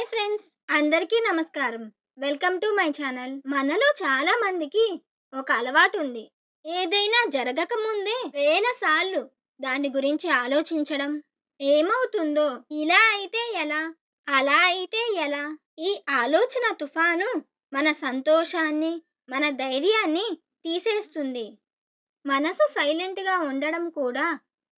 Hi friends! అందరికీ నమస్కారం. Welcome to my channel. మనలో చాలా మందికి ఒక అలవాటు ఉంది. ఏదైనా జరగక ముందే వేల సార్లు దాని గురించి ఆలోచించడం. ఏమవుతుందో ఇలా అయితే ఎలా? అలా అయితే ఎలా? ఈ ఆలోచన తుఫాను మన సంతోషాన్ని మన ధైర్యాన్ని తీసేస్తుంది. మనసు సైలెంట్గా ఉండడం కూడా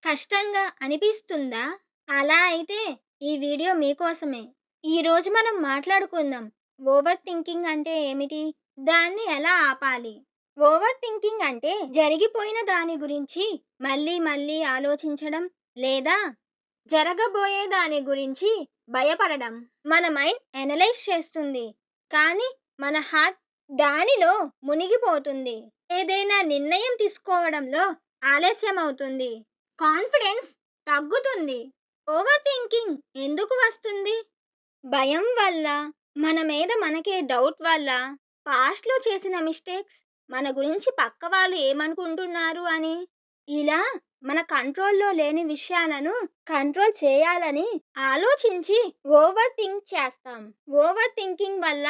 కష్టంగా అనిపిస్తుందా? అలా అయితే ఈ వీడియో మీకోసమే. ఈరోజు మనం మాట్లాడుకుందాం. ఓవర్ థింకింగ్ అంటే ఏమిటి? దాన్ని ఎలా ఆపాలి? ఓవర్ థింకింగ్ అంటే జరిగిపోయిన దాని గురించి మళ్ళీ మళ్ళీ ఆలోచించడం లేదా జరగబోయే దాని గురించి భయపడడం. మన మైండ్ ఎనలైజ్ చేస్తుంది కానీ మన హార్ట్ దానిలో మునిగిపోతుంది. ఏదైనా నిర్ణయం తీసుకోవడంలో ఆలస్యం అవుతుంది. కాన్ఫిడెన్స్ తగ్గుతుంది. ఓవర్ థింకింగ్ ఎందుకు వస్తుంది? భయం వల్ల మన మీద మనకే డౌట్ వల్ల పాస్ట్లో చేసిన మిస్టేక్స్ మన గురించి పక్క వాళ్ళు ఏమనుకుంటున్నారు అని ఇలా మన కంట్రోల్లో లేని విషయాలను కంట్రోల్ చేయాలని ఆలోచించి ఓవర్ థింక్ చేస్తాం. ఓవర్ థింకింగ్ వల్ల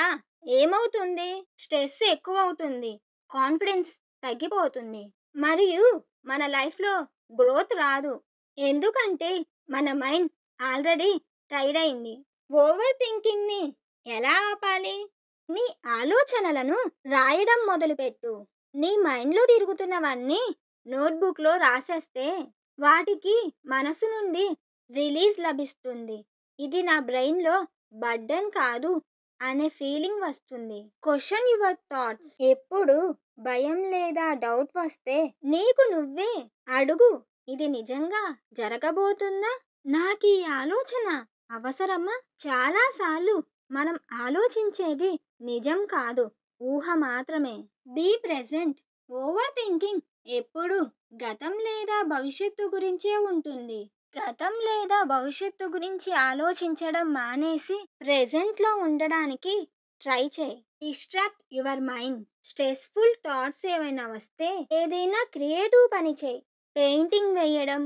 ఏమవుతుంది? స్ట్రెస్ ఎక్కువ అవుతుంది కాన్ఫిడెన్స్ తగ్గిపోతుంది మరియు మన లైఫ్లో గ్రోత్ రాదు. ఎందుకంటే మన మైండ్ ఆల్రెడీ టైర్డ్ అయింది. ఓవర్ థింకింగ్ని ఎలా ఆపాలి? నీ ఆలోచనలను రాయడం మొదలుపెట్టు. నీ మైండ్లో తిరుగుతున్నవన్నీ నోట్బుక్లో రాసేస్తే వాటికి మనసు నుండి రిలీజ్ లభిస్తుంది. ఇది నా బ్రెయిన్లో బర్డెన్ కాదు అనే ఫీలింగ్ వస్తుంది. Question your thoughts. ఎప్పుడు భయం లేదా డౌట్ వస్తే నీకు నువ్వే అడుగు. ఇది నిజంగా జరగబోతుందా? నాకు ఈ ఆలోచన. అవసరమా? చాలాసార్లు మనం ఆలోచించేది నిజం కాదు. ఊహ మాత్రమే. Be present. ఓవర్ థింకింగ్ ఎప్పుడు గతం లేదా భవిష్యత్తు గురించే ఉంటుంది. గతం లేదా భవిష్యత్తు గురించి ఆలోచించడం మానేసి ప్రెజెంట్లో ఉండడానికి ట్రై చేయి. Distract your mind. Stressful thoughts ఏమైనా వస్తే ఏదైనా క్రియేటివ్ పని చేయి. పెయింటింగ్ వేయడం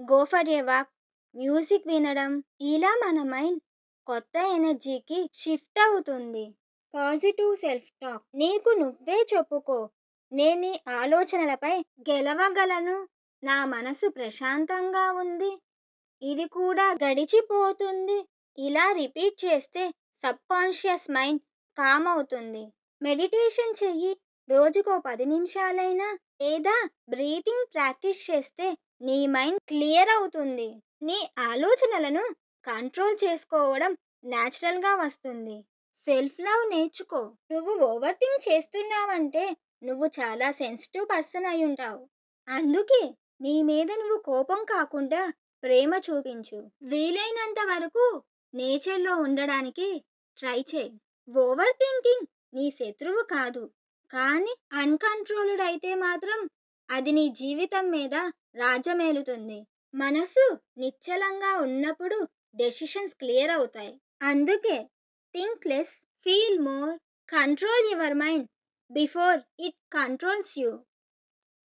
గో ఫర్ వాక్ మ్యూజిక్ వినడం ఇలా మన మైండ్ కొత్త ఎనర్జీకి షిఫ్ట్ అవుతుంది. పాజిటివ్ సెల్ఫ్ టాక్ నీకు నువ్వే చెప్పుకో. నేను ఆలోచనలపై గెలవగలను. నా మనసు ప్రశాంతంగా ఉంది. ఇది కూడా గడిచిపోతుంది. ఇలా రిపీట్ చేస్తే సబ్ కాన్షియస్ మైండ్ కామ్ అవుతుంది. మెడిటేషన్ చెయ్యి. రోజుకో పది నిమిషాలైనా లేదా బ్రీతింగ్ ప్రాక్టీస్ చేస్తే నీ మైండ్ క్లియర్ అవుతుంది. నీ ఆలోచనలను కంట్రోల్ చేసుకోవడం న్యాచురల్గా వస్తుంది. సెల్ఫ్ లవ్ నేర్చుకో. నువ్వు ఓవర్ థింక్ చేస్తున్నావంటే నువ్వు చాలా సెన్సిటివ్ పర్సన్ అయి ఉంటావు. అందుకే నీ మీద నువ్వు కోపం కాకుండా ప్రేమ చూపించు. వీలైనంత వరకు నేచర్లో ఉండడానికి ట్రై చేయి. ఓవర్ థింకింగ్ నీ శత్రువు కాదు. కానీ అన్కంట్రోల్డ్ అయితే మాత్రం అది నీ జీవితం మీద రాజమేలుతుంది. మనసు నిశ్చలంగా ఉన్నప్పుడు డెసిషన్స్ క్లియర్ అవుతాయి. అందుకే think less feel more control your mind before it controls you.